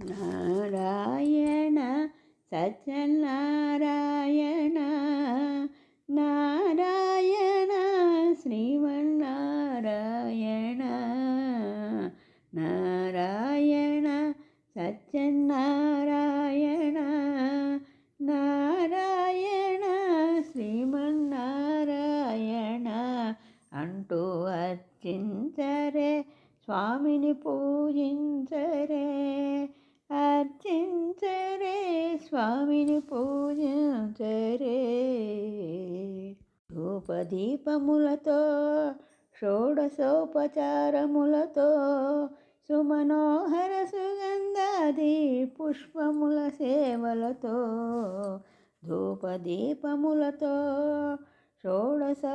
నారాయణ సత్యనారాయణ నారాయణ శ్రీమన్నారాయణ నారాయణ సత్యనారాయణ నారాయణ శ్రీమన్నారాయణ అంటూ అర్చించరే స్వామిని పూజించరే స్వామిని పూజించరే. ధూపదీపములతో షోడశోపచారములతో సుమనోహర సుగంధాది పుష్పముల సేవలతో ధూపదీపములతో షోడశోపచారములతో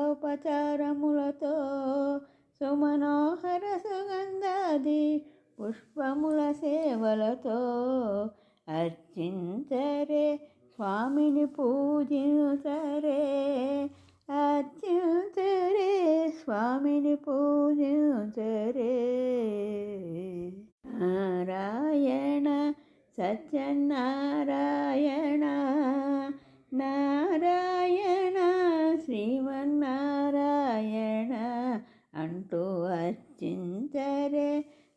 సుమనోహర సుగంధాది పుష్పముల సేవలతో అర్చించరే స్వామిని పూజించరే అర్చించరే స్వామిని పూజించరే నారాయణ సత్యనారాయణ నారాయణ శ్రీమన్నారాయణ అంటూ అర్చించరే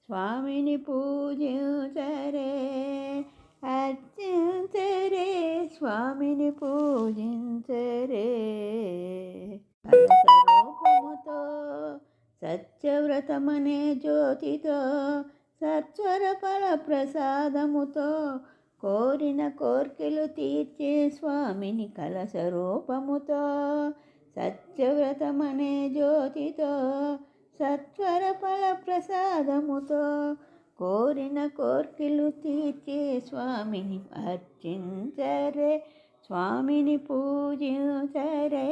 స్వామిని పూజించరే అర్చించరే స్వామిని పూజించరే. స్వరూపముతో సత్యవ్రతమనే జ్యోతితో సత్వర ఫల ప్రసాదముతో కోరిన కోర్కెలు తీర్చే స్వామిని కలశ రూపముతో సత్యవ్రతమనే జ్యోతితో సత్వర ఫల ప్రసాదముతో కోరిన కోర్కెలు తీర్చే స్వామిని అర్చించరే స్వామిని పూజించరే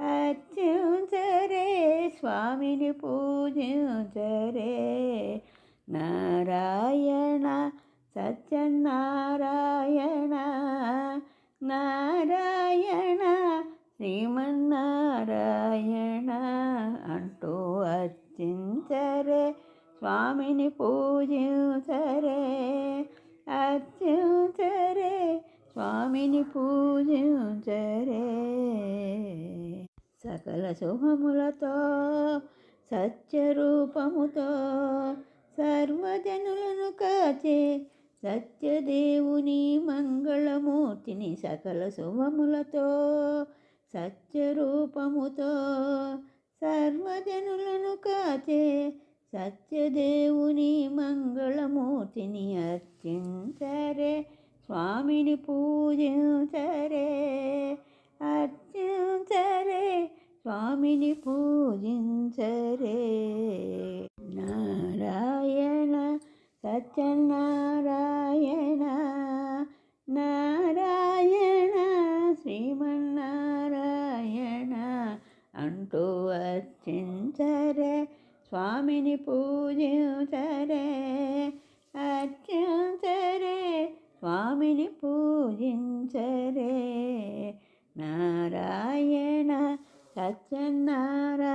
అర్చించరే స్వామిని పూజించరే. నారాయణ సత్యనారాయణ నారాయణ శ్రీమన్నారాయణ అంటూ అర్చించరే. స్వామిని పూజించరే అత్యుంచరే స్వామిని పూజించరే. సకల శుభములతో సత్యరూపముతో సర్వజనులను కాచే సత్యదేవుని మంగళమూర్తిని సకల శుభములతో సత్యరూపముతో సర్వజనులను కాచే సత్యదేవుని మంగళమూర్తిని అర్చించరే స్వామిని పూజించరే. స్వామిని పూజించరే అర్చించరే స్వామిని పూజించరే నారాయణ సత్యనారాయణ